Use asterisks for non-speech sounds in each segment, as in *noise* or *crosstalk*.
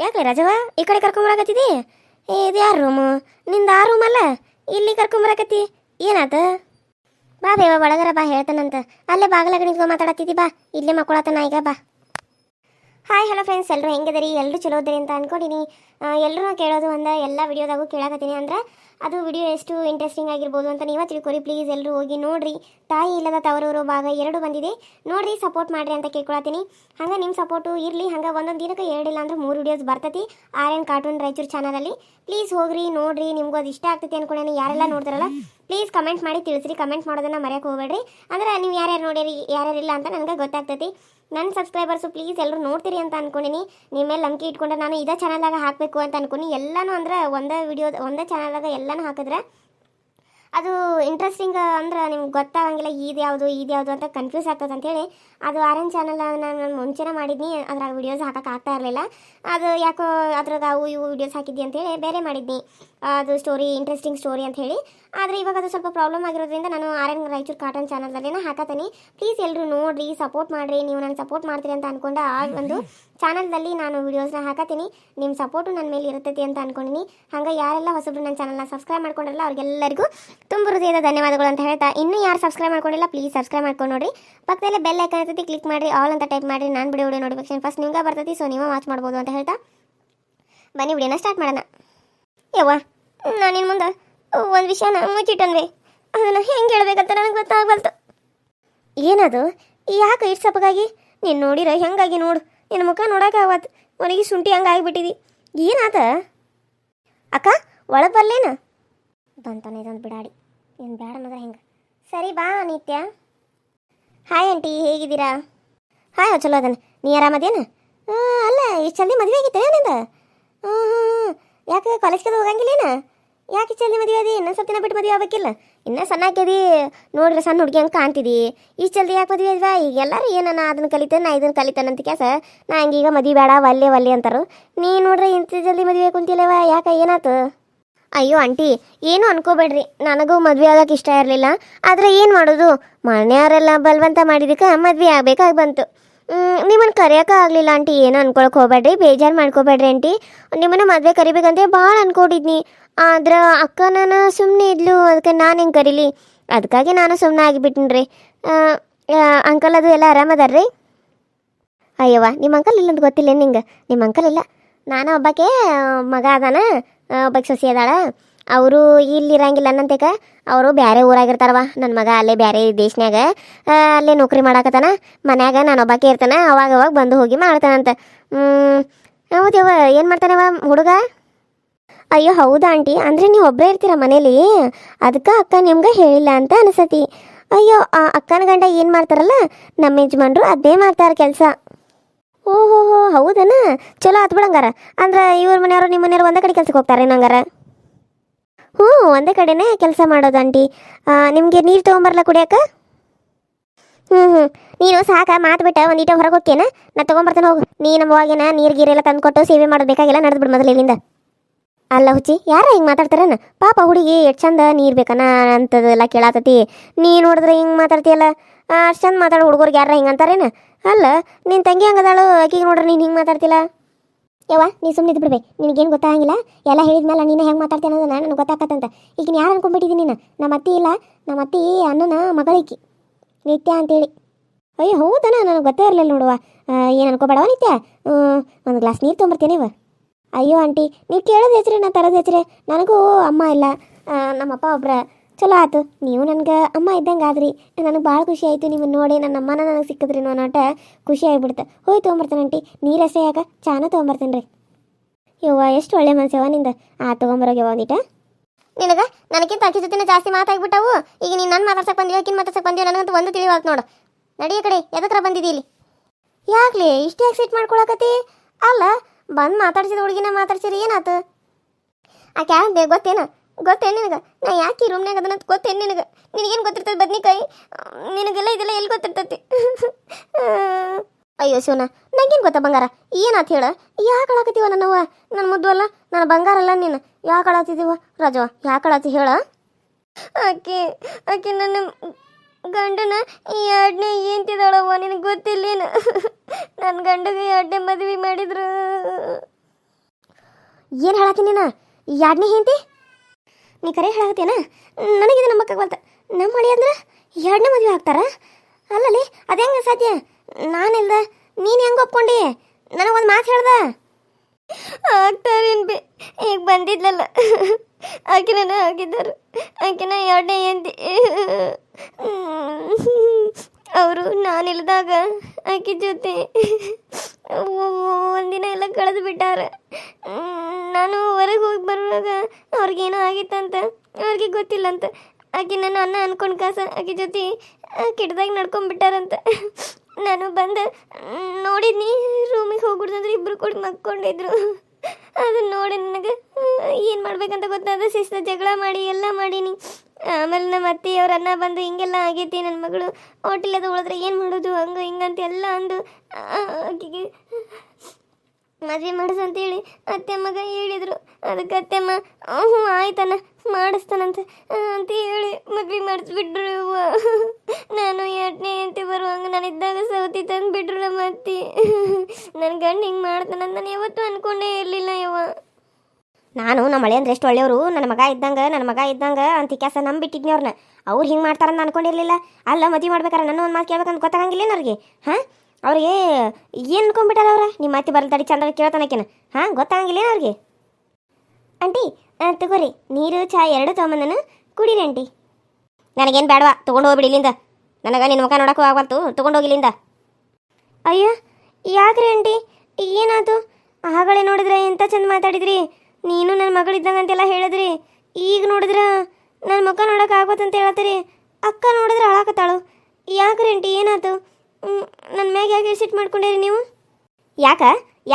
ಯಾಕೆ ರಜವ? ಈ ಕಡೆ ಕರ್ಕೊಂಬರಾಕತ್ತಿದಿ? ಇದು ಯಾರ ರೂಮು ನಿಂದ ಆ ರೂಮ್ ಅಲ್ಲ? ಇಲ್ಲಿ ಕರ್ಕೊಂಬರಾಕತ್ತಿ. ಏನಾತ? ಬಾ ಬೇವ, ಒಳಗರ ಬಾ, ಹೇಳ್ತಾನಂತ. ಅಲ್ಲೇ ಬಾಗಲಾಗ ನಿಂತ್ಕೊಂಡು ಮಾತಾಡತ್ತಿದ್ದಿ, ಬಾ. ಇಲ್ಲೇ ಮಕ್ಕಳತನ, ಈಗ ಬಾ. ಹಾಯ್ ಹಲೋ ಫ್ರೆಂಡ್ಸ್ ಎಲ್ಲರೂ ಹೆಂಗಿದರಿ ಎಲ್ಲರೂ ಚಲೋ ಅಂತ ಅನ್ಕೊಂಡಿನಿ. ಎಲ್ಲರೂ ಕೇಳೋದು ಒಂದ, ಎಲ್ಲ ವಿಡಿಯೋದಾಗೂ ಕೇಳಾಕತ್ತೀನಿ ಅಂದ್ರೆ ಅದು ವಿಡಿಯೋ ಎಷ್ಟು ಇಂಟ್ರೆಸ್ಟಿಂಗ್ ಆಗಿರ್ಬೋದು ಅಂತ ನೀವೇ ತಿಳ್ಕೊರಿ ಪ್ಲೀಸ್ ಎಲ್ಲರೂ ಹೋಗಿ ನೋಡ್ರಿ. ತಾಯಿ ಇಲ್ಲದ ತವರೂರು ಭಾಗ ಎರಡು ಬಂದಿದೆ. ನೋಡ್ರಿ ಸಪೋರ್ಟ್ ಮಾಡ್ರಿ ಅಂತ ಕೇಳ್ಕೊಳತ್ತೀನಿ. ಹಂಗೆ ನಿಮ್ಮ ಸಪೋರ್ಟು ಇರಲಿ. ಹಂಗೆ ಒಂದೊಂದು ದಿನಕ್ಕೆ ಎರಡಿಲ್ಲ ಅಂದ್ರೆ ಮೂರು ವಿಡಿಯೋಸ್ ಬರ್ತತಿ. ಆರ್ ಎನ್ ಕಾರ್ಟೂನ್ ರಾಯಚೂರು ಚಾನಲಲ್ಲಿ ಪ್ಲೀಸ್ ಹೋಗ್ರಿ, ನೋಡ್ರಿ. ನಿಮ್ಗೂ ಅದು ಇಷ್ಟ ಆಗ್ತೈತಿ ಅನ್ಕೊಂಡೇನೆ ಯಾರೆಲ್ಲ ನೋಡ್ತಾರಲ್ಲ ಪ್ಲೀಸ್ ಕಮೆಂಟ್ ಮಾಡಿ ತಿಳಿಸ್ರಿ. ಕಮೆಂಟ್ ಮಾಡೋದನ್ನ ಮರೆಯಕ್ಕೆ ಹೋಗ್ಬೇಡ್ರಿ. ಅಂದ್ರೆ ನೀವು ಯಾರ್ಯಾರು ನೋಡಿರಿ, ಯಾರ್ಯಾರು ಇಲ್ಲ ಅಂತ ನನಗೆ ಗೊತ್ತಾಗ್ತೈತಿ. ನನ್ನ ಸಬ್ಸ್ಕ್ರೈಬರ್ಸು ಪ್ಲೀಸ್ ಎಲ್ಲರೂ ನೋಡ್ತೀರಿ ಅಂತ ಅನ್ಕೊಂಡಿನಿ. ನಿಮ್ಮ ಮೇಲೆ ನಂಬಿಕೆ ಇಟ್ಕೊಂಡ್ರೆ ನಾನು ಇದೇ ಚಾನಲ್ದಾಗ ಹಾಕಬೇಕು ಅಂತ ಅನ್ಕೊಂಡು ಎಲ್ಲನೂ ಅಂದ್ರೆ ಒಂದೇ ವಿಡಿಯೋ ಒಂದೇ ಚಾನಲ್ದಾಗ ಎಲ್ಲನೂ ಹಾಕಿದ್ರೆ ಅದು ಇಂಟ್ರೆಸ್ಟಿಂಗ್ ಅಂದ್ರೆ ನಿಮ್ಗೆ ಗೊತ್ತಾಗಂಗಿಲ್ಲ ಇದು ಯಾವುದು ಇದು ಯಾವುದು ಅಂತ ಕನ್ಫ್ಯೂಸ್ ಆಗ್ತದೆ ಅಂತೇಳಿ ಅದು ಆರೆಂಜ್ ಚಾನಲ್ ನಾನು ಮುಂಚೆನೇ ಮಾಡಿದ್ನಿ. ಅದ್ರಾಗ ವಿಡಿಯೋಸ್ ಹಾಕಕ್ಕೆ ಆಗ್ತಾ ಇರಲಿಲ್ಲ. ಅದು ಯಾಕೋ ಅದ್ರಾಗ ಅವು ಇವು ವೀಡಿಯೋಸ್ ಹಾಕಿದ್ದಿ ಅಂತೇಳಿ ಬೇರೆ ಮಾಡಿದ್ನಿ. ಅದು ಸ್ಟೋರಿ ಇಂಟ್ರೆಸ್ಟಿಂಗ್ ಸ್ಟೋರಿ ಅಂತ ಹೇಳಿ. ಆದರೆ ಇವಾಗ ಅದು ಸ್ವಲ್ಪ ಪ್ರಾಬ್ಲಮ್ ಆಗಿರೋದ್ರಿಂದ ನಾನು ಆರ್ ಎನ್ ರಾಯಚೂರು ಕಾಟನ್ ಚಾನಲ್ದಲ್ಲಿನ ಹಾಕತ್ತೀನಿ ಪ್ಲೀಸ್ ಎಲ್ಲರೂ ನೋಡಿರಿ ಸಪೋರ್ಟ್ ಮಾಡಿರಿ. ನೀವು ನನಗೆ ಸಪೋರ್ಟ್ ಮಾಡ್ತೀರಿ ಅಂತ ಅಂದ್ಕೊಂಡು ಆ ಒಂದು ಚಾನಲ್ದಲ್ಲಿ ನಾನು ವೀಡಿಯೋಸ್ನ ಹಾಕತ್ತೀನಿ ನಿಮ್ಮ ಸಪೋರ್ಟು ನನ್ನ ಮೇಲೆ ಇರ್ತೈತಿ ಅಂತ ಅಂದ್ಕೊಂಡಿನಿ ಹಂಗೆ ಯಾರೆಲ್ಲ ಹೊಸಬ್ರು ನನ್ನ ಚಾನಲ್ನ ಸಬ್ಸ್ಕ್ರೈಬ್ ಮಾಡ್ಕೊಂಡ್ರಲ್ಲ, ಅವ್ರಿಗೆಲ್ಲರಿಗೂ ತುಂಬ ಹೃದಯದ ಧನ್ಯವಾದಗಳು ಅಂತ ಹೇಳ್ತಾ, ಇನ್ನೂ ಯಾರು ಸಬ್ಸ್ಕ್ರೈಬ್ ಮಾಡ್ಕೊಂಡಿಲ್ಲ ಪ್ಲೀಸ್ ಸಬ್ಸ್ಕ್ರೈಬ್ ಮಾಡ್ಕೊಂಡು ನೋಡಿ ಪಕ್ಕದಲ್ಲೇ ಬೆಲ್ ಐಕನ್ ಇರ್ತೈತಿ ಕ್ಲಿಕ್ ಮಾಡಿರಿ. ಆಲ್ ಅಂತ ಟೈಪ್ ಮಾಡಿರಿ. ನಾನು ಬಿಡಿ ವಿಡಿಯೋ ನೋಟಿಫಿಕೇಶನ್ ಫಸ್ಟ್ ನಿಮ್ಗೆ ಬರ್ತೈತಿ ಸೊ ನೀವು ವಾಚ್ ಮಾಡ್ಬೋದು ಅಂತ ಹೇಳ್ತಾ. ಬನ್ನಿ, ವಿಡಿಯೋನ ಸ್ಟಾರ್ಟ್ ಮಾಡೋಣ. ಯವ್ವ. ನಾನು ನಿನ್ನ ಮುಂದೆ ಒಂದು ವಿಷಯನ ಮುಚ್ಚಿಟ್ಟನ್ವೆ ಅದನ್ನ ಹೆಂಗೆ ಹೇಳ್ಬೇಕಂತ ನನಗೆ ಗೊತ್ತಾಗಬಲ್ತು ಏನದು ಯಾಕೆ ಇಷ್ಟು ಸಪ್ಪಗಾಗಿ? ನೀನು ನೋಡಿರ ಹೆಂಗಾಗಿ ನೋಡು. ನಿನ್ನ ಮುಖ ನೋಡೋಕ್ಕಾಗತ್ ಒಣಗಿ ಶುಂಠಿ ಹಂಗೆ ಆಗಿಬಿಟ್ಟಿದಿ. ಏನಾತ? ಅಕ್ಕ, ಒಳಗೆ ಬರ್ಲೇನ? ಬಂತಾನೆ ಇದೊಂದು ಬಿಡಾಡಿ. ಏನು ಬೇಡ ಅನ್ನೋದ್ರೆ ಹೆಂಗೆ. ಸರಿ ಬಾ ನಿತ್ಯ. ಹಾಯ್ ಆಂಟಿ, ಹೇಗಿದ್ದೀರಾ? ಹಾಯ್, ಚಲೋ ಅದನ್ನ ನೀ ಆರಾಮದೇನ? ಅಲ್ಲ ಎಷ್ಟು ಚಂದಿ ಮದುವೆ ಆಗಿತ್ತು ಏನಿಂದ ಹ್ಞೂ ಹ್ಞೂ ಯಾಕೆ ಕಾಲೇಜ್ಗೆ ಹೋಗಂಗಿಲ್ಲೇನ ಯಾಕೆ ಜಲ್ದಿ ಮದುವೆ ಅದಿ ಇನ್ನೊಂದು ಸ್ವಲ್ಪ ದಿನ ಬಿಟ್ಟು ಮದುವೆ ಆಗ್ಬೇಕಿಲ್ಲ? ಇನ್ನೂ ಸಣ್ಣ ಆಗ್ಯದಿ. ನೋಡ್ರಿ ಸಣ್ಣ ಹುಡುಗಿ ಹಂಗೆ ಕಾಣ್ತಿದಿ. ಈ ಜಲ್ದಿ ಯಾಕೆ ಮದುವೆ ಅದ್ವಾ ಈಗ ಎಲ್ಲರೂ ಏನನ ಅದನ್ನ ಕಲಿತೇನೆ, ನಾ ಇದನ್ನು ಇದನ್ನ ಅಂತ ಕ್ಯಾಸ ನಾ ಹಂಗೀಗ ಮದುವೆ ಬೇಡ ಒಲ್ಲೆ ಒಲ್ಲೆ ಅಂತಾರು. ನೀ ನೋಡ್ರಿ ಇಂಥ ಜಲ್ದಿ ಮದುವೆ ಕುಂತಿಲ್ಲವ? ಯಾಕೆ ಏನಾತು? ಅಯ್ಯೋ ಆಂಟಿ, ಏನು ಅನ್ಕೋಬೇಡ್ರಿ. ನನಗೂ ಮದುವೆ ಆಗೋಕೆ ಇಷ್ಟ ಇರಲಿಲ್ಲ. ಆದರೆ ಏನು ಮಾಡೋದು? ಮನೆಯವರೆಲ್ಲ ಬಲವಂತ ಮಾಡಿದಕ್ಕೆ ಮದುವೆ ಆಗಬೇಕಾಗಿ ಬಂತು. ನಿಮ್ಮನ್ನು ಕರೆಯೋಕೆ ಆಗಲಿಲ್ಲ ಆಂಟಿ. ಏನು ಅನ್ಕೊಳಕ್ ಹೋಗ್ಬೇಡ್ರಿ, ಬೇಜಾರು ಮಾಡ್ಕೋಬೇಡ್ರಿ ಆಂಟಿ. ನಿಮ್ಮನ್ನು ಮದುವೆ ಕರಿಬೇಕಂತ ಭಾಳ ಅನ್ಕೊಂಡಿದ್ನಿ. ಆದ್ರೆ ಅಕ್ಕ ನಾನು ಸುಮ್ಮನೆ ಇದ್ಲು, ಅದಕ್ಕೆ ನಾನು ಹೆಂಗೆ ಕರೀಲಿ? ಅದಕ್ಕಾಗಿ ನಾನು ಸುಮ್ಮನೆ ಆಗಿಬಿಟ್ಟಿನ್ರಿ. ಅಂಕಲ್ ಅದು ಎಲ್ಲ ಆರಾಮದಾರ್ರಿ ಅಯ್ಯವ್ವ ನಿಮ್ಮ ಅಂಕಲ್ ಇಲ್ಲ ಅಂತ ಗೊತ್ತಿಲ್ಲ ನಿಂಗೆ? ನಿಮ್ಮ ಅಂಕಲ್ ಇಲ್ಲ. ನಾನು ಒಬ್ಬಕ್ಕೆ ಮಗ ಅದಾನ ಒಬ್ಬಕ್ಕೆ ಸೊಸಿ ಅದಾಳ. ಅವರು ಇಲ್ಲಿ ಇರಂಗಿಲ್ಲ ಅನ್ನಂತೇಕ, ಅವರು ಬೇರೆ ಊರಾಗಿರ್ತಾರವ ನನ್ನ ಮಗ ಅಲ್ಲೇ ಬೇರೆ ದೇಶನ್ಯಾಗ ಅಲ್ಲೇ ನೌಕರಿ ಮಾಡಾಕತ್ತಾನ. ಮನ್ಯಾಗ ನಾನು ಒಬ್ಬಾಕೆ ಇರ್ತಾನೆ, ಅವಾಗ ಅವಾಗ ಬಂದು ಹೋಗಿ ಮಾಡ್ತಾನಂತ. ಹ್ಞೂ ಹೌದವ್ವ ಏನು ಮಾಡ್ತಾನವ ಹುಡುಗ? ಅಯ್ಯೋ, ಹೌದಾ ಆಂಟಿ, ಅಂದರೆ ನೀವು ಒಬ್ಬರೇ ಇರ್ತೀರ ಮನೇಲಿ? ಅದಕ್ಕೆ ಅಕ್ಕ ನಿಮ್ಗೆ ಹೇಳಿಲ್ಲ ಅಂತ ಅನಿಸತಿ. ಅಯ್ಯೋ, ಆ ಅಕ್ಕನ ಗಂಡ ಏನು ಮಾಡ್ತಾರಲ್ಲ, ನಮ್ಮ ಯಜಮಾನ್ರು ಅದೇ ಮಾಡ್ತಾರೆ ಕೆಲಸ. ಓಹೋ ಹೌದನ? ಚಲೋ ಆತ್ ಬಿಡಂಗಾರ ಅಂದ್ರೆ ಇವ್ರ ಮನೆಯವರು ನಿಮ್ಮ ಮನೆಯವರು ಒಂದೇ ಕಡೆ ಕೆಲ್ಸಕ್ಕೆ ಹೋಗ್ತಾರೆ ನಂಗಾರ ಹ್ಞೂ, ಒಂದೇ ಕಡೆನೇ ಕೆಲಸ ಮಾಡೋದು ಆಂಟಿ. ನಿಮಗೆ ನೀರು ತೊಗೊಂಬರಲ್ಲ ಕುಡಿಯಕ್ಕ ಹ್ಞೂ ಹ್ಞೂ ನೀನು ಸಾಕ, ಮಾತು ಬಿಟ್ಟ ಒಂದೀಟ ಹೊರಗೆ ಹೋಗ್ತೇನೆ ನಾ ತೊಗೊಂಬರ್ತೇನೆ, ಹೋಗು. ನೀ ನಮ್ಮ ಅವಾಗಿನ ನೀರು ಗೀರೆಲ್ಲ ತಂದುಕೊಟ್ಟು ಸೇವೆ ಮಾಡೋದು ಬೇಕಾಗಿಲ್ಲ ನಡೆದು ಬಿಡು ಮೊದಲು ಇಲ್ಲಿಂದ. ಅಲ್ಲ ಹುಚ್ಚಿ, ಯಾರ ಹಿಂಗೆ ಮಾತಾಡ್ತಾರೇನ? ಪಾಪ ಹುಡುಗಿ, ಎಷ್ಟು ಚಂದ ನೀರು ಬೇಕನ ಅಂತದೆಲ್ಲ ಕೇಳಾತತಿ. ನೀ ನೋಡಿದ್ರೆ ಹಿಂಗೆ ಮಾತಾಡ್ತೀಯಲ್ಲ? ಅಷ್ಟು ಚಂದ ಮಾತಾಡೋ ಹುಡುಗರಿಗೆ ಯಾರ ಹಿಂಗೆ ಅಂತಾರೇನ? ಅಲ್ಲ ನಿನ್ನ ತಂಗಿ ಹಂಗದಾಳು, ಆಕಿಗೆ ನೋಡ್ರಿ ನೀನು ಹಿಂಗೆ ಮಾತಾಡ್ತಿಲ್ಲ ಯವ್ವ, ನೀ ಸುಮ್ಮನೆ ಇದ್ಬಿಡ್ಬೆ ನಿನಗೇನು ಗೊತ್ತಾಗಿಲ್ಲ ಎಲ್ಲ ಹೇಳಿದ್ಮೇಲೆ ನೀನು ಹೆಂಗೆ ಮಾತಾಡ್ತೇನೆ ಅನ್ನೋದು ನಾನು ಗೊತ್ತಾಕತ್ತಂತ. ಈಗ ಯಾರು ಅನ್ಕೊಂಡ್ಬಿಟ್ಟಿದ್ದೀನಿ ನೀನು? ನಮ್ಮ ಅತ್ತಿ ಇಲ್ಲ ನಮ್ಮ ಅತ್ತಿ ಅಣ್ಣನ ಮಗಳಿಕಿ. ನಿತ್ಯ ಅಂತೇಳಿ. ಅಯ್ಯೋ, ಹೌದನ? ನನಗೆ ಗೊತ್ತೇ ಇರಲಿಲ್ಲ ನೋಡುವ. ಏನು ಅನ್ಕೋಬೇಡವ ನಿತ್ಯ? ಒಂದು ಗ್ಲಾಸ್ ನೀರು ತೊಗೊಂಬರ್ತೇನೆ ಇವ. ಅಯ್ಯೋ, ಆಂಟಿ, ನೀವು ಕೇಳೋದು ಹೆಚ್ರಿ, ನಾನು ತರೋದು ಹೆಚ್ರಿ. ನನಗೂ ಅಮ್ಮ ಇಲ್ಲ. ನಮ್ಮಪ್ಪ ಒಬ್ರ ಚಲೋ ಆತು. ನೀವು ನನಗೆ ಅಮ್ಮ ಇದ್ದಂಗೆ ಆದ್ರಿ. ನನಗೆ ಭಾಳ ಖುಷಿ ಆಯಿತು. ನಿಮ್ಮನ್ನು ನೋಡಿ ನನ್ನ ಅಮ್ಮನ ನನಗೆ ಸಿಕ್ಕಿದ್ರಿ ಅನ್ನೋಟ ಖುಷಿ ಆಗಿಬಿಡ್ತು. ಹೋಯ್ ತೊಗೊಂಬರ್ತೇನೆ ಆಂಟಿ. ಎಸೆ ಯಾಕ? ಚಾನ ತೊಗೊಂಬರ್ತೇನೆ ರೀ. ಯವ್ವ, ಎಷ್ಟು ಒಳ್ಳೆ ಮನಸ್ಸವ ನಿಂದ. ಆ ತೊಗೊಂಬರೋಗ್ಯವ ಒಂದಿಟ. ನಿನಗೆ? ನನಗಿಂತ ಅಕ್ಕಿ ಜೊತೆನೇ ಜಾಸ್ತಿ ಮಾತಾಗ್ಬಿಟ್ಟವು. ಈಗ ನೀನು ನನ್ನ ಮಾತಾಡ್ಸಕ್ ಬಂದಿವ ಅಕ್ಕಿನ ಮಾತಾಡ್ಸಕ್ ಬಂದಿವ ನನಗಂತೂ ಒಂದು ತಿಳಿವಾಗ ನೋಡು. ನಡಿಯ ಕಡೆ. ಎದಕ್ಕರ ಬಂದಿದ್ದೀ ಇಲ್ಲಿ? ಯಾಕ್ಲಿ? ಇಷ್ಟು ಯಾಕೆ ಸಿಟ್ ಮಾಡ್ಕೊಳಕತ್ತಿ? ಅಲ್ಲ, ಬಂದು ಮಾತಾಡ್ಸಿದ ಹುಡುಗಿನ ಮಾತಾಡ್ಸಿರಿ ಏನಾತು? ಆಕೆ ಬೇಗ ಗೊತ್ತೇನ? ಗೊತ್ತೇನು ನಿನಗೆ? ನಾ ಯಾಕೆ ಈ ರೂಮ್ನಾಗ ಅದನ್ನ ಗೊತ್ತೇನು ನಿನಗೆ? ನಿನಗೇನು ಗೊತ್ತಿರ್ತದೆ ಬದ್ನಿಕಾಯಿ? ನಿನಗೆಲ್ಲ ಇದೆಲ್ಲ ಎಲ್ಲಿ ಗೊತ್ತಿರ್ತೈತಿ? ಅಯ್ಯೋ ಶಿವನ ನಂಗೇನು ಗೊತ್ತಾ ಬಂಗಾರ? ಏನಾತ ಹೇಳ? ಯಾಕೆ ಅಳಕತ್ತೀವ ನನ್ನವ್ವ ನನ್ನ ಮುದ್ದು ಅಲ್ಲ, ನನ್ನ ಬಂಗಾರ ಅಲ್ಲ ನೀನು. ಯಾಕೆ ಅಳತಿದ್ದೀವ ರಜವ ಯಾಕೆ ಕಳಾತಿ ಹೇಳ? ಆಕೆ ಆಕೆ ನನ್ನ ಗಂಡನ ಈ ಎರಡನೇ ಏಂತಿದ್ದಾಳವ್ವ ನಿನಗೆ ಗೊತ್ತಿಲ್ಲೇನು? ನನ್ನ ಗಂಡಗೆ ಎರಡನೇ ಮದುವೆ ಮಾಡಿದ್ರು. ಏನು ಹೇಳತ್ತೀನಿ ನೀನು? ಎರಡನೇ ಹೆಂಡತಿ? ನೀ ಕರೆ ಹೇಳತ್ತೇನ ನನಗಿದು ನಂಬಕ್ಕಾಗಲ್ತ ನಮ್ಮ ಮಳಿ ಅಂದ್ರೆ ಎರಡನೇ ಮದುವೆ ಆಗ್ತಾರ. ಅಲ್ಲಲ್ಲಿ, ಅದು ಹೆಂಗೆ ಸಾಧ್ಯ ನಾನಿಲ್ದ, ನೀನು ಹೆಂಗೆ ಒಪ್ಕೊಂಡಿ? ನನಗೊಂದು ಮಾತು ಹೇಳ್ದ? ಆಗ್ತಾರೇನು ಬಿ ಈಗ ಬಂದಿದ್ಲಲ್ಲ. ಆಕಿನ ಆಗಿದ್ದರು. ಆಕಿನ ಎರಡನೇ ಎಂದಿ ಅವರು ನಾನಿಲ್ದಾಗ ಆಕಿ ಜೊತೆ. ಒಂದಿನ ಎಲ್ಲ ಕಳೆದು ಬಿಟ್ಟಾರ. ನಾನು ಹೊರಗೆ ಹೋಗಿ ಬರುವಾಗ ಅವ್ರಿಗೇನೋ ಆಗಿತ್ತಂತ, ಅವ್ರಿಗೆ ಗೊತ್ತಿಲ್ಲಂತ. ಆಕೆ ನನ್ನ ಅನ್ನ ಅನ್ಕೊಂಡು ಕಾಸ ಆಕೆ ಜೊತೆ ಕೆಟ್ಟದಾಗಿ ನಡ್ಕೊಂಡ್ಬಿಟ್ಟಾರಂತ ನಾನು ಬಂದು ನೋಡಿದ್ನಿ ರೂಮಿಗೆ ಹೋಗ್ಬಿಡ್ದಂದ್ರೆ ಇಬ್ರು ಕೂಡ ಮಕ್ಕೊಂಡಿದ್ರು. ಅದನ್ನ ನೋಡಿ ನನಗೆ ಏನು ಮಾಡ್ಬೇಕಂತ ಗೊತ್ತಾದ? ಶಿಸ್ತ ಜಗಳ ಮಾಡಿ, ಎಲ್ಲ ಮಾಡೀನಿ ಆಮೇಲೆ ನಮ್ಮ ಅತ್ತೆ ಅವ್ರ ಅನ್ನ ಬಂದು, ಹಿಂಗೆಲ್ಲ ಆಗೈತಿ ನನ್ನ ಮಗಳು. ಹೋಟೆಲ್ ಅದು ಉಳಿದ್ರೆ ಏನು ಮಾಡೋದು? ಹಂಗೆ ಹಿಂಗಂತ ಎಲ್ಲ ಅಂದು ಆಕಿಗೆ ಮದುವೆ ಮಾಡಿಸ್ ಅಂತೇಳಿ ಮಗ ಹೇಳಿದರು. ಅದಕ್ಕೆ ಅತ್ತೆಮ್ಮ ಹ್ಞೂ ಆಯ್ತಣ್ಣ, ಮಾಡಿಸ್ತಾನಂತ ಅಂತ ಹೇಳಿ ಮದ್ವೆ ಮಾಡಿಸ್ಬಿಟ್ರು. ನಾನು ನಮ್ಮ ಮಳೆ ಅಂದ್ರೆ ಎಷ್ಟು ಒಳ್ಳೆಯವರು? ನನ್ನ ಮಗ ಇದ್ದಂಗೆ, ನನ್ನ ಮಗ ಇದ್ದಂಗೆ ಅಂತ ಕೆಲಸ ನಂಬಿಟ್ಟಿದ್ನಿ ಅವ್ರನ್ನ ಅವ್ರು ಹಿಂಗೆ ಮಾಡ್ತಾರಂತ ಅನ್ಕೊಂಡಿರ್ಲಿಲ್ಲ. ಅಲ್ಲ, ಮದುವೆ ಮಾಡ್ಬೇಕಾರೆ? ನನ್ನ ಒಂದು ಮಾತು ಕೇಳ್ಬೇಕಂತ ಗೊತ್ತಾಗಂಗಿಲ್ಲ ಅವ್ರಿಗೆ ಹಾಂ? ಅವ್ರಿಗೆ ಏನು ಅನ್ಕೊಂಡ್ಬಿಟ್ಟಾರ ಅವ್ರ? ನಿಮ್ಮ ಮಾತಿ ತಡಿ ಚಂದ ಕೇಳ್ತಾನಕೇನ ಹಾಂ, ಗೊತ್ತಾಗಂಗಿಲ್ಲ ಅವ್ರಿಗೆ ಆಂಟಿ ತಗೋರಿ. ನೀರು, ಚಾ ಎರಡು ತೊಗೊಂಬಂದನು. ಕುಡೀರಿ ಆಂಟಿ. ನನಗೇನು ಬೇಡವಾ ತೊಗೊಂಡು ಹೋಗ್ಬಿಡಿ ಇಲ್ಲಿಂದ. ನನಗೆ ನಿನ್ನ ಮುಖ ನೋಡೋಕ್ಕೂ ಆಗ್ಬಾರ್ದು. ತೊಗೊಂಡು ಹೋಗಿ ಇಲ್ಲಿಂದ. ಅಯ್ಯೋ, ಯಾಕ್ರಿ ಆಂಟಿ? ಏನಾಯ್ತು ಆಗಳೆ ನೋಡಿದ್ರೆ ಎಂತ ಚಂದ ಮಾತಾಡಿದ್ರಿ? ನೀನು ನನ್ನ ಮಗಳಿದ್ದಂಗೆ ಅಂತೆಲ್ಲ ಹೇಳಿದ್ರಿ. ಈಗ ನೋಡಿದ್ರೆ ನನ್ನ ಮುಖ ನೋಡಕ್ಕೆ ಆಗೋತಂತ ಹೇಳತ್ತೀರಿ ಅಕ್ಕ ನೋಡಿದ್ರೆ ಅಳಾಕತ್ತಾಳು. ಯಾಕ್ರಿ ಆಂಟಿ, ಏನಾಯ್ತು? ನನ್ನ ಮ್ಯಾಗ ಯಾಕೆ ಸಿಟ್ಟು ಮಾಡ್ಕೊಂಡಿರಿ ನೀವು? ಯಾಕ?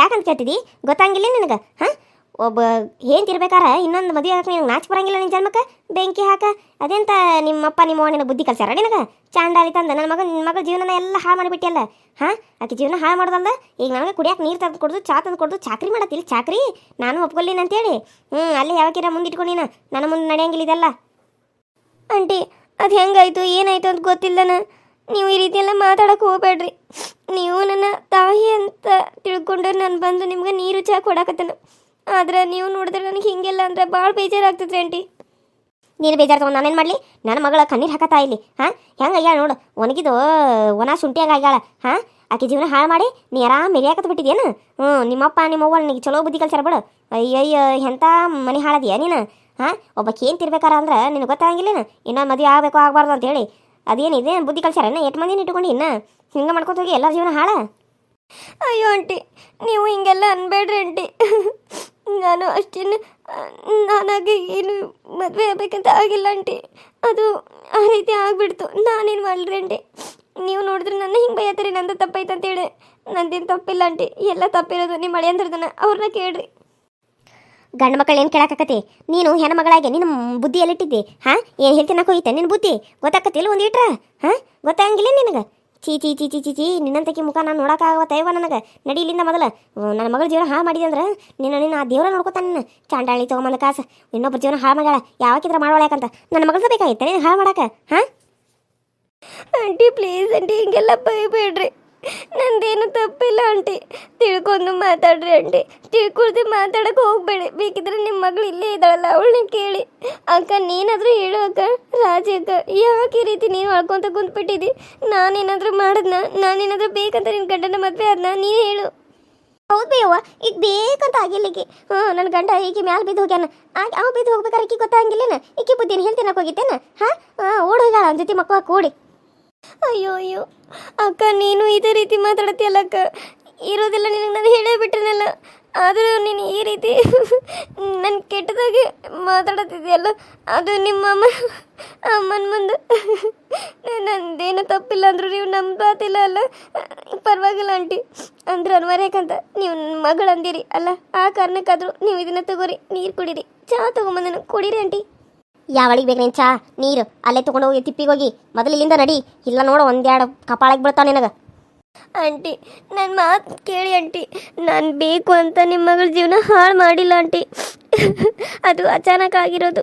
ಯಾಕಂತ ಕೇಳ್ತಿದ್ದಿ ಗೊತ್ತಾಗಿಲ್ಲ ನಿನಗೆ, ಹಾಂ? ಒಬ್ಬ ಏನ್ತಿರ್ಬೇಕಾರ ಇನ್ನೊಂದು ಮದುವೆ ಆಗಕ್ಕೆ ನಿನಗೆ ನಾಚ್ ಬರಂಗಿಲ್ಲ ನಿನ್ನ ಜನ್ಮಕ್ಕೆ? ಬೆಂಕಿ ಹಾಕ. ಅದೆಂತ ನಿಮ್ಮಪ್ಪ ನಿಮ್ಮ ಅವನ ಬುದ್ಧಿ ಕಲ್ಸ್ಯಾರ ನಿನಗೆ? ಚಾಂಡಾಲಿ ತಂದ ನನ್ನ ಮಗ ನಿನ್ನ ಮಗಳ ಜೀವನ ಎಲ್ಲ ಹಾಳು ಮಾಡಿಬಿಟ್ಟಿಯಲ್ಲ? ಹಾಂ? ಆಕೆ ಜೀವನ ಹಾಳು ಮಾಡೋದಲ್ದ? ಈಗ ನನಗೆ ಕುಡಿಯಕ್ಕೆ ನೀರು ತಂದು ಕೊಡೋದು, ಚಾ ತಂದು ಕೊಡೋದು, ಚಾಕ್ರಿ ಮಾಡತ್ತಿಲ್ಲ ಚಾಕ್ರಿ? ನಾನು ಒಪ್ಕೊಳ್ಳಿನ ಅಂತೇಳಿ. ಹ್ಞೂ ಅಲ್ಲಿ ಯಾವಾಗಿರ ಮುಂದಿಟ್ಕೊಂಡು ನೀನು. ನನ್ನ ಮುಂದೆ ನಡೆಯಂಗಿಲ್ಲ ಇದೆಲ್ಲ. ಆಂಟಿ, ಅದು ಹೆಂಗಾಯ್ತು, ಏನಾಯ್ತು ಅಂತ ಗೊತ್ತಿಲ್ಲನ ನೀವು ಈ ರೀತಿ ಎಲ್ಲ ಮಾತಾಡಕ್ಕೆ ಹೋಗ್ಬೇಡ್ರಿ. ನೀವು ನನ್ನ ತಾಯಿ ಅಂತ ತಿಳ್ಕೊಂಡು ನಾನು ಬಂದು ನಿಮ್ಗೆ ನೀರು ಚಾ ಕೊಡಕತ್ತನ. ಆದ್ರೆ ನೀವು ನೋಡಿದ್ರೆ ನನಗೆ ಹಿಂಗೆಲ್ಲ ಅಂದ್ರೆ ಭಾಳ ಬೇಜಾರಾಗ್ತದೆ ಆಂಟಿ. ನೀನು ಬೇಜಾರು ತಗೊಂಡು ನಾನೇನು ಮಾಡಲಿ? ನನ್ನ ಮಗಳ ಕಣ್ಣೀರು ಹಾಕತ್ತಾ ಇಲ್ಲಿ, ಹಾಂ? ಹೆಂಗೆ ಆಗ್ಯಾಳ ನೋಡು, ಒಣಗಿದು, ಒಣ ಶುಂಠಿ ಹಂಗೆ ಆಗ್ಯಾಳ, ಹಾಂ? ಆಕೆ ಜೀವನ ಹಾಳು ಮಾಡಿ ನೀ ಆರಾಮ್ ಮೆರಿಯಾಕತ್ ಬಿಟ್ಟಿದೇನು ಹ್ಞೂ ನಿಮ್ಮಪ್ಪ ನಿಮ್ಮವ್ವ ನಿನಗೆ ಚಲೋ ಬುದ್ಧಿ ಕಲ್ಸಾರ ಬಿಡು ಅಯ್ಯಯ್ಯ ಎಂಥ ಮನೆ ಹಾಳದಿಯ ನೀನು? ಹಾಂ? ಒಬ್ಬಕ್ಕೆ ಏನು ತಿರ್ಬೇಕಾರ ಅಂದ್ರೆ ನಿನಗೆ ಗೊತ್ತಾಗಿಲ್ಲೇನು ಇನ್ನೊಂದು ಮದುವೆ ಆಗಬೇಕು ಆಗಬಾರ್ದು ಅಂತೇಳಿ ಅದೇನಿದೆ ಬುದ್ಧಿ ಕಲ್ಸಾರ ಇನ್ನು ಎಷ್ಟು ಮಂದಿನ ಇಟ್ಕೊಂಡು ಇನ್ನು? ಹಿಂಗೆ ಮಾಡ್ಕೊತ ಹೋಗಿ ಎಲ್ಲ ಜೀವನ ಹಾಳ? ಅಯ್ಯೋ, ಆಂಟಿ, ನೀವು ಹಿಂಗೆಲ್ಲ ಅನ್ಬೇಡ್ರಿ, ಆಂಟಿ. ನಾನು ಅಷ್ಟೇನು ನಾನಾಗೆ ಏನು ಮದುವೆ ಆಗಬೇಕಂತ ಆಗಿಲ್ಲ ಆಂಟಿ. ಅದು ಆ ರೀತಿ ಆಗಿಬಿಡ್ತು. ನಾನೇನು ಮಾಡಲ್ರಿ ಆಂಟಿ? ನೀವು ನೋಡಿದ್ರೆ ನನ್ನ ಹಿಂಗೆ ಬೈಯತ್ತೀರಿ, ನಂದು ತಪ್ಪೈತೆ ಅಂತೇಳಿ ನಂದೇನು ತಪ್ಪಿಲ್ಲ ಆಂಟಿ. ಎಲ್ಲ ತಪ್ಪಿರೋದು ನಿಮ್ಮ ಮಳೆ ಅಂದ್ರದನ್ನ ಅವ್ರನ್ನ ಕೇಳ್ರಿ. ಗಂಡು ಮಕ್ಕಳು ಏನು ಕೇಳಾಕತಿ ನೀನು ಹೆಣ್ಮಗಳಾಗಿ ನಿನ್ನ ಬುದ್ಧಿ ಎಲ್ಲಿಟ್ಟಿದ್ದೆ ಹಾಂ? ಏನು ಹೇಳ್ತೀನಿ ಹೋಯ್ತೆ ನಿನ್ನ ಬುದ್ಧಿ ಗೊತ್ತಾಕತ್ತಿಲ್ಲ ಒಂದು ಇಟ್ರ, ಹಾಂ? ಗೊತ್ತಾಗಂಗಿಲ್ಲ ನಿನಗೆ? ಚೀ ಚೀ ಚೀ ಚೀ ಚೀ ಚೀ ನಿನ್ನಂತಕಿ ಮುಖ ನಾನು ನೋಡೋಕ್ಕಾಗತ್ತೈವ ನನಗೆ. ನಡಿ ಇಲ್ಲಿಂದ ಮೊದಲು. ನನ್ನ ಮಗಳ ಜೀವನ ಹಾಳು ಮಾಡಿದೆ ಅಂದ್ರೆ ನಿನ್ನ ನಿನ್ನ ಆ ದೇವ್ರ ನೋಡ್ಕೊತಾನೆ ಚಾಂಡಾಳಿ ತೊಗೊಂಬಂದ ಕಾಸು. ಇನ್ನೊಬ್ಬರ ಜೀವನ ಹಾಳು ಮಾಡ್ಯಾಳ. ಯಾವಾಗಿದ್ರೆ ಮಾಡೋಳ್ಯಾಕಂತ ನನ್ನ ಮಗಳು ಬೇಕಾಗಿತ್ತೆ ನೀನು ಹಾಳು ಮಾಡಕ್ಕೆ ಹಾಂ? ಆಂಟಿ ಪ್ಲೀಸ್ ಆಂಟಿ ಹಿಂಗೆಲ್ಲ ಬೈಬೇಡ್ರಿ ನಂದೇನು ತಪ್ಪಿಲ್ಲ, ಆಂಟಿ. ತಿಳ್ಕೊಂಡು ಮಾತಾಡ್ರಿ, ಆಂಟಿ. ತಿಳ್ಕೊಳ್ದೆ ಮಾತಾಡಕ್ಕೆ ಹೋಗ್ಬೇಡಿ. ಬೇಕಿದ್ರೆ ನಿಮ್ಮ ಮಗಳು ಇಲ್ಲೇ ಇದ್ದಾಳಲ್ಲ, ಅವಳನ್ನ ಕೇಳಿ. ಅಕ್ಕ, ನೀನಾದರೂ ಹೇಳು, ಅಕ್ಕ. ರಾಜಿ, ಅಕ್ಕ, ಯಾಕೆ ರೀತಿ ನೀನು ಅಳ್ಕೊತ ಕುಂತ್ಬಿಟ್ಟಿದ್ದಿ ನಾನೇನಾದರೂ ಮಾಡಿದ್ನ? ನಾನೇನಾದರೂ ಬೇಕಂತ ನಿನ್ನ ಗಂಡನ ಮದುವೆ ಆದ್ನ? ನೀನು ಹೇಳು. ಹೌದು ಬೇವ ಈಗ ಬೇಕಂತ ಆಗಿಲ್ಲ ಈಕಿ ಹ್ಞೂ ನನ್ನ ಗಂಡ ಈಕಿ ಮ್ಯಾಲ ಬಿದ್ದು ಹೋಗ್ಯಾನ. ಆಗ ಅವ ಬಿದ್ದು ಹೋಗ್ಬೇಕಾರೆ ಈಕೆ ಗೊತ್ತಾಗಿಲ್ಲೇನ ಈಕಿ ಬುದ್ಧಿನ ಹೇಳ್ತೀನಕ್ಕೆ ಹೋಗಿದ್ದೇನೆ? ಹಾಂ? ಓಡ್ ಹೋಗ್ಯಾಳ ಜೊತೆ ಮಕ್ಕಳ ಕೂಡಿ ಅಯ್ಯೋ ಅಯ್ಯೋ ಅಕ್ಕ, ನೀನು ಇದೇ ರೀತಿ ಮಾತಾಡ್ತೀಯಲ್ಲ ಅಕ್ಕ? ಇರೋದಿಲ್ಲ ನಿನಗೆ ನಾನು ಹೇಳೇ ಬಿಟ್ಟಿನಲ್ಲ ಆದರೂ ನೀನು ಈ ರೀತಿ *laughs* ನನ್ನ ಕೆಟ್ಟದಾಗಿ ಮಾತಾಡತ್ತಿದೆಯಲ್ಲ ಅದು ನಿಮ್ಮ ಅಮ್ಮ, ಅಮ್ಮನ ಮುಂದೆ. ನಂದೇನು ತಪ್ಪಿಲ್ಲ ಅಂದರೂ ನೀವು ನಂಬಾತಿಲ್ಲ ಅಲ್ಲ? ಪರವಾಗಿಲ್ಲ ಆಂಟಿ. ಅಂದ್ರೆ ಅನ್ವರ್ಯಾಕಂತ ನೀವು ಮಗಳು ಅಂದಿರಿ ಅಲ್ಲ? ಆ ಕಾರಣಕ್ಕಾದರೂ ನೀವು ಇದನ್ನ ತಗೋರಿ, ನೀರು ಕುಡೀರಿ. ಚಹಾ ತಗೊಂಬಂದನು, ಕುಡೀರಿ ಆಂಟಿ. ಯಾವಳಿಗೆ ಬೇಕು ನೀನು ನೀರು. ಅಲ್ಲೇ ತೊಗೊಂಡು ಹೋಗಿ ತಿಪ್ಪಿಗೆ ಹೋಗಿ. ಮೊದಲು ಇಲ್ಲಿಂದ ನಡಿ. ಇಲ್ಲ ನೋಡು ಒಂದೆರಡು ಕಪಾಳಕ್ಕೆ ಬೀಳ್ತಾವ ನಿನಗೆ. ಆಂಟಿ ನನ್ನ ಮಾತು ಕೇಳಿ ಆಂಟಿ. ನಾನು ಬೇಕು ಅಂತ ನಿಮ್ಮ ಮಗಳ ಜೀವನ ಹಾಳು ಮಾಡಿಲ್ಲ ಆಂಟಿ. ಅದು ಅಚಾನಕ್ ಆಗಿರೋದು.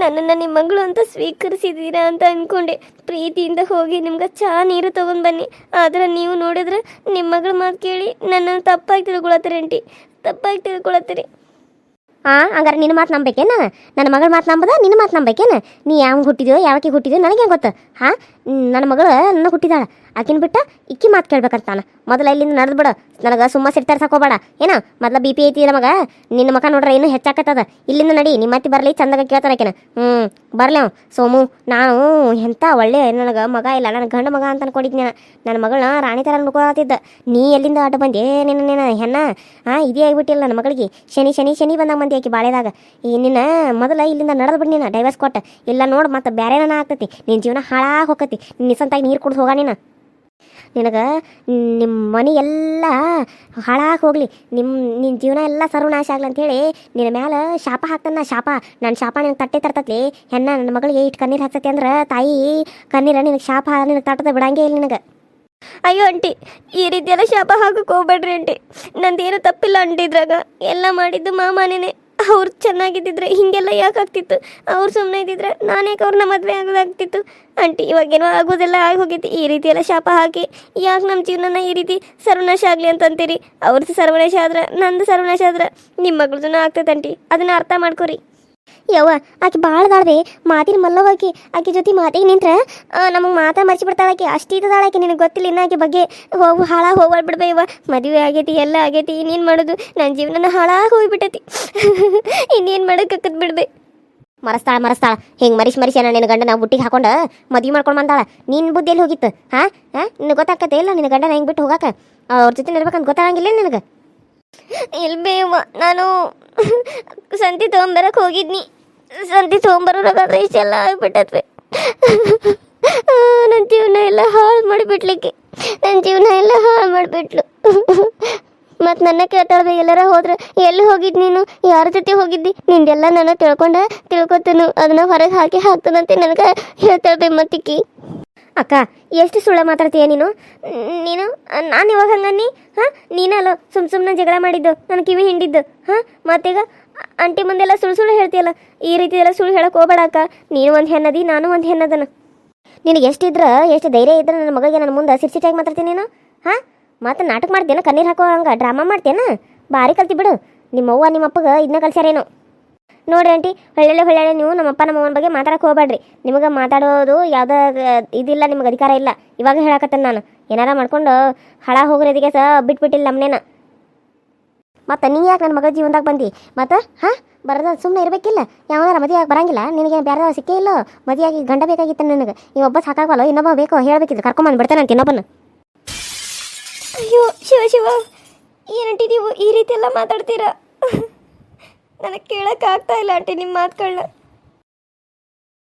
ನನ್ನನ್ನು ನಿಮ್ಮ ಮಗಳು ಅಂತ ಸ್ವೀಕರಿಸಿದ್ದೀರಾ ಅಂತ ಅಂದ್ಕೊಂಡೆ ಪ್ರೀತಿಯಿಂದ ಹೋಗಿ ನಿಮ್ಗೆ ಚಹಾ ನೀರು ತೊಗೊಂಡು ಬನ್ನಿ. ಆದರೆ ನೀವು ನೋಡಿದ್ರೆ ನಿಮ್ಮ ಮಗಳ ಮಾತು ಕೇಳಿ ನನ್ನನ್ನು ತಪ್ಪಾಗಿ ತಿಳ್ಕೊಳತ್ತೀರಿ ಆಂಟಿ. ತಪ್ಪಾಗಿ ತಿಳ್ಕೊಳತ್ತೀರಿ. ಆ, ಹಂಗಾರೆ ನಿನ್ನ ಮಾತು ನಂಬೇಕೇನ? ನನ್ನ ಮಗಳ ಮಾತು ನಂಬದ? ನಿನ್ನ ಮಾತು ನಂಬೇಕೇನ? ನೀ ಯಾವ ಹುಟ್ಟಿದ್ಯೋ, ಯಾವಕ್ಕೆ ಹುಟ್ಟಿದ್ಯೋ, ನನಗೆ ಗೊತ್ತು? ಹಾಂ? ನನ್ನ ಮಗಳು ನನ್ನ ಹುಟ್ಟಿದಾಳ. ಆಕಿನ ಬಿಟ್ಟ ಇಕ್ಕಿ ಮಾತು ನಾನು ಮೊದಲ ಇಲ್ಲಿಂದ ನಡೆದು ಬಿಡು. ನನಗೆ ಸುಮ್ಮ ಸಿಡ್ತಾರ ಸಾಕೋಬೇಡ ಏನ, ಮೊದಲ ಬಿ ಪಿ ಐತಿ ನಮಗ ನಿನ್ನ ಮಕ ನೋಡ್ರೆ ಇನ್ನೂ ಹೆಚ್ಚಾಕತ್ತದ. ಇಲ್ಲಿಂದ ನಡಿ, ನಿಮ್ಮ ಅತ್ತಿ ಬರಲಿ, ಚಂದಾಗ ಕೇಳ್ತಾರ ಆಕಿನ. ಹ್ಞೂ ಬರ್ಲಿ ಸೋಮು, ನಾನು ಎಂಥ ಒಳ್ಳೆ ನನಗೆ ಮಗ ಇಲ್ಲ, ನನ್ನ ಗಂಡ ಮಗ ಅಂತ ಅನ್ಕೊಂಡಿದ್ನ ನನ್ನ ಮಗಳನ್ನ ರಾಣಿ ಥರ ನೋಡ್ಕೊಳತ್ತಿದ್ದ ನೀ ಎಲ್ಲಿಂದ ಆಟ ಬಂದೆ? ನಿನ್ನ ನಿನ್ನ ಹೆಣ್ಣ? ಹಾಂ ಇದೇ ಆಗ್ಬಿಟ್ಟಿಲ್ಲ ನನ್ನ ಮಗಳಿಗೆ. ಶನಿ ಶನಿ ಶನಿ ಬಂದಾಗ ಮಂದಿ ಆಕಿ ಬಾಳೆದಾಗ. ಈ ನಿನ್ನ ಮೊದಲ ಇಲ್ಲಿಂದ ನಡೆದು ಬಿಡಿ ನೀನು ಡೈವರ್ಸ್ ಕೊಟ್ಟ. ಇಲ್ಲ ನೋಡು, ಮತ್ತೆ ಬೇರೆನ ಆಗ್ತೈತಿ. ನಿನ್ನ ಜೀವನ ಹಾಳಾಗಿ ಹೋಗತಿ ನಿಸಂತಾಗಿ ನೀರು ಕುಡ್ದು ಹೋಗ ನೀನು. ನಿನಗೆ ನಿಮ್ಮ ಮನೆ ಎಲ್ಲ ಹಾಳಾಗಿ ಹೋಗಲಿ. ನಿಮ್ಮ ನಿನ್ನ ಜೀವನ ಎಲ್ಲ ಸರ್ವನಾಶ ಆಗ್ಲಿ ಅಂತೇಳಿ ನಿನ್ನ ಮ್ಯಾಲ ಶಾಪ ಹಾಕ್ತಾನ ಶಾಪ. ನನ್ನ ಶಾಪ ನಿನಗೆ ತಟ್ಟೆ ತರ್ತತಿ ಹೆಣ್ಣ ನನ್ನ ಮಗಳಿಗೆ ಇಟ್ಟು ಕಣ್ಣೀರು ಹಾಕ್ತತಿ ಅಂದ್ರೆ ತಾಯಿ ಕಣ್ಣೀರ ನಿನಗೆ ಶಾಪ ನಿನಗೆ ತಟ್ಟದ ಬಿಡಂಗೇ ಇಲ್ಲ ನಿನಗೆ. ಅಯ್ಯೋ ಅಂಟಿ ಈ ರೀತಿಯೆಲ್ಲ ಶಾಪ ಹಾಕಕ್ಕೆ ಹೋಗ್ಬೇಡ್ರಿ ಅಂಟಿ ನಂದೇನು ತಪ್ಪಿಲ್ಲ ಅಂಟಿ ಇದ್ರಾಗ. ಎಲ್ಲ ಮಾಡಿದ್ದು ಮಾಮನೇ ಅವ್ರು ಚೆನ್ನಾಗಿದ್ದಿದ್ರೆ ಹಿಂಗೆಲ್ಲ ಯಾಕೆ ಆಗ್ತಿತ್ತು? ಅವ್ರು ಸುಮ್ಮನೆ ಇದ್ದಿದ್ರೆ ನಾನೇಕೆ ಅವ್ರನ್ನ ಮದುವೆ ಆಗೋದಾಗ್ತಿತ್ತು? ಆಂಟಿ ಇವಾಗೇನೋ ಆಗೋದೆಲ್ಲ ಆಗಿ ಹೋಗಿತ್ತು ಈ ರೀತಿ ಎಲ್ಲ ಶಾಪ ಹಾಕಿ, ಯಾಕೆ ನಮ್ಮ ಜೀವನನ ಈ ರೀತಿ ಸರ್ವನಾಶ ಆಗಲಿ ಅಂತಂತೀರಿ? ಅವ್ರದ್ದು ಸರ್ವನಾಶ ಆದ್ರೆ ನಂದು ಸರ್ವನಾಶ ಆದ್ರೆ ನಿಮ್ಮ ಮಗಳದೂ ಆಗ್ತೈತೆ ಆಂಟಿ. ಅದನ್ನು ಅರ್ಥ ಮಾಡ್ಕೊರಿ. ಯವ್ವ, ಆಕೆ ಭಾಳ ದಾಳ್ರಿ ಮಾತಿನ ಮಲ್ಲವಾಕಿ ಆಕೆ. ಜೊತೆ ಮಾತಿಗೆ ನಿಂತ್ರ ನಮಗೆ ಮಾತಾ ಮರ್ಚಿ ಬಿಡ್ತಾಳೆ ಆಕೆ. ಅಷ್ಟು ಇದ್ದಾಳ ಆಕೆ. ನಿನಗೆ ಗೊತ್ತಿಲ್ಲ ಇನ್ನ ಆಕೆ ಬಗ್ಗೆ. ಹೋಗು ಹಾಳಾಗಿ ಹೋಗ್ಬಾರ್ದು ಬಿಡ್ಬೇ ಇವ ಮದುವೆ ಆಗೈತಿ, ಎಲ್ಲ ಆಗೈತಿ, ಇನ್ನೇನು ಮಾಡೋದು? ನನ್ನ ಜೀವನನ ಹಾಳಾಗಿ ಹೋಗ್ಬಿಟ್ಟೈತಿ. *laughs* ಇನ್ನೇನು ಮಾಡೋಕ್ಕದ್ ಬಿಡ್ಬೇ. ಮರಸ್ತಾಳ ಮರಸ್ತಾಳ. ಹಿಂಗೆ ಮರಿಶ್ ಮರಿಶ್ ನಿನ್ನ ಗಂಡನ ಬುಟ್ಟಿಗೆ ಹಾಕೊಂಡು ಮದುವೆ ಮಾಡ್ಕೊಂಡು ಬಂದಾಳ. ನಿನ್ನ ಬುದ್ಧಿಯಲ್ಲಿ ಹೋಗಿತ್ತು? ಹಾಂ ಹಾಂ ನಿನಗೆ ಗೊತ್ತಾಕತ್ತೆ ಇಲ್ಲ? ನಿನ್ನ ಗಂಡನ ಹೆಂಗೆ ಬಿಟ್ಟು ಹೋಗಾಕ? ಅವ್ರ ಜೊತೆ ಇರ್ಬೇಕಂತ ಗೊತ್ತಾಗಂಗಿಲ್ಲ ನಿನಗೆ? ಇಲ್ಬೇವ ನಾನು ಸಂತಿ ತೊಗೊಂಬರಕ್ಕೆ ಹೋಗಿದ್ನಿ. ಸಂತಿ ತೊಗೊಂಬರೋರಾಗಾದ್ರೆ ಇಷ್ಟೆಲ್ಲ ಆಗ್ಬಿಟ್ಟತ್ವೆ ನನ್ನ ಜೀವನ ಎಲ್ಲ ಹಾಳು ಮಾಡಿಬಿಡ್ಲಿಕ್ಕೆ ನನ್ನ ಜೀವನ ಎಲ್ಲ ಹಾಳು ಮಾಡಿಬಿಟ್ಲು. ಮತ್ತು ನನ್ನ ಕೇಳ್ತಾಳ್ದೆ ಎಲ್ಲಾರ ಹೋದ್ರೆ ಎಲ್ಲಿ ಹೋಗಿದ್ ನೀನು? ಯಾರ ಜೊತೆ ಹೋಗಿದ್ದಿ? ನಿಂದೆಲ್ಲ ನಾನು ತಿಳ್ಕೊಂಡ ತಿಳ್ಕೊತನು. ಅದನ್ನ ಹೊರಗೆ ಹಾಕಿ ಹಾಕ್ತಾನಂತೆ ನನಗೆ ಹೇಳ್ತಾಳ್ಬೆ ಮತ್ತಿಕ್ಕಿ. ಅಕ್ಕ, ಎಷ್ಟು ಸುಳ್ಳ ಮಾತಾಡ್ತೀಯ ನೀನು? ನೀನು, ನಾನು ಇವಾಗ ಹಂಗನ್ನಿ, ಹಾಂ? ನೀನಲ್ಲೋ ಸುಮ್ ಸುಮ್ಮನೆ ಜಗಳ ಮಾಡಿದ್ದು ನನ್ನ ಕಿವಿ ಹಿಂಡಿದ್ದು, ಹಾಂ? ಮತ್ತೀಗ ಅಂಟಿ ಮುಂದೆಲ್ಲ ಸುಳ್ಳು ಸುಳ್ಳು ಹೇಳ್ತೀಯಲ್ಲ, ಈ ರೀತಿ ಎಲ್ಲ ಸುಳ್ಳು ಹೇಳಕ್ಕೆ ಹೋಗ್ಬೇಡ ಅಕ್ಕ. ನೀನು ಒಂದು ಹೆಣ್ಣದಿ, ನಾನು ಒಂದು ಹೆಣ್ಣದನು. ನಿನಗೆ ಎಷ್ಟಿದ್ರ ಎಷ್ಟು ಧೈರ್ಯ ಇದ್ರೆ ನನ್ನ ಮಗಳಿಗೆ ನನ್ನ ಮುಂದೆ ಸಿರ್ಸಿಟಾಗಿ ಮಾತಾಡ್ತೀನಿ ನೀನು, ಹಾಂ? ಮತ್ತೆ ನಾಟಕ ಮಾಡ್ತೇನೆ ಕಣ್ಣೀರು ಹಾಕೋ ಹಂಗೆ, ಡ್ರಾಮಾ ಮಾಡ್ತೇನ ಭಾರಿ ಕಲ್ತಿ ಬಿಡು ನಿಮ್ಮವ್ವ ನಿಮ್ಮಪ್ಪಗೆ ಇದನ್ನ ಕಲ್ಸ್ಯಾರೇನೋ. ನೋಡ್ರಿ ಆಂಟಿ ಹೊಳ್ಳೆ ಹೊಳ್ಳೆ ನೀವು ನಮ್ಮಪ್ಪ ನಮ್ಮ ಅವನ ಬಗ್ಗೆ ಮಾತಾಡಕ್ಕೆ ಹೋಗ್ಬೇಡ್ರಿ. ನಿಮಗೆ ಮಾತಾಡೋದು ಯಾವುದೇ, ಇದಿಲ್ಲ, ನಿಮಗೆ ಅಧಿಕಾರ ಇಲ್ಲ. ಇವಾಗ ಹೇಳಕತ್ತೇನೆ ನಾನು. ಏನಾರ ಮಾಡ್ಕೊಂಡು ಹಳ ಹೋಗೋದಿಗೆ ಸಹ ಬಿಟ್ಬಿಟ್ಟಿಲ್ಲ ನಮ್ಮನೇನ ಮತ್ತೆ ನೀ ಯಾಕೆ ನನ್ನ ಮಗಳ ಜೀವನದಾಗ ಬಂದಿ? ಮತ್ತೆ, ಹಾಂ, ಬರದ ಸುಮ್ಮನೆ ಇರಬೇಕಿಲ್ಲ. ಯಾವನಾರ ಮದುವೆ ಬರಂಗಿಲ್ಲ. ನಿನಗೆ ಬೇರೆ ಸಿಕ್ಕೇ ಇಲ್ಲೋ? ಮದುವೆಯಾಗಿ ಗಂಡ ಬೇಕಾಗಿತ್ತು ನನಗೆ. ಈ ಒಬ್ಬ ಸಾಕಾಗಲ್ಲ ಇನ್ನೊಬ್ಬ ಬೇಕು? ಹೇಳಬೇಕಿದ್ರು. ಕರ್ಕೊಂಬಂದು ಬಿಡ್ತಾನೆ ಅಂತ ಇನ್ನೊಬ್ಬನ ಅಯ್ಯೋ, ಶಿವ ಶಿವ. ಏನಂಟಿ ನೀವು ಈ ರೀತಿ ಎಲ್ಲ ಮಾತಾಡ್ತೀರಾ? ನನಗೆ ಕೇಳೋಕ್ಕಾಗ್ತಾ ಇಲ್ಲ ಆಂಟಿ ನಿಮ್ಮ ಮಾತುಗಳನ್ನ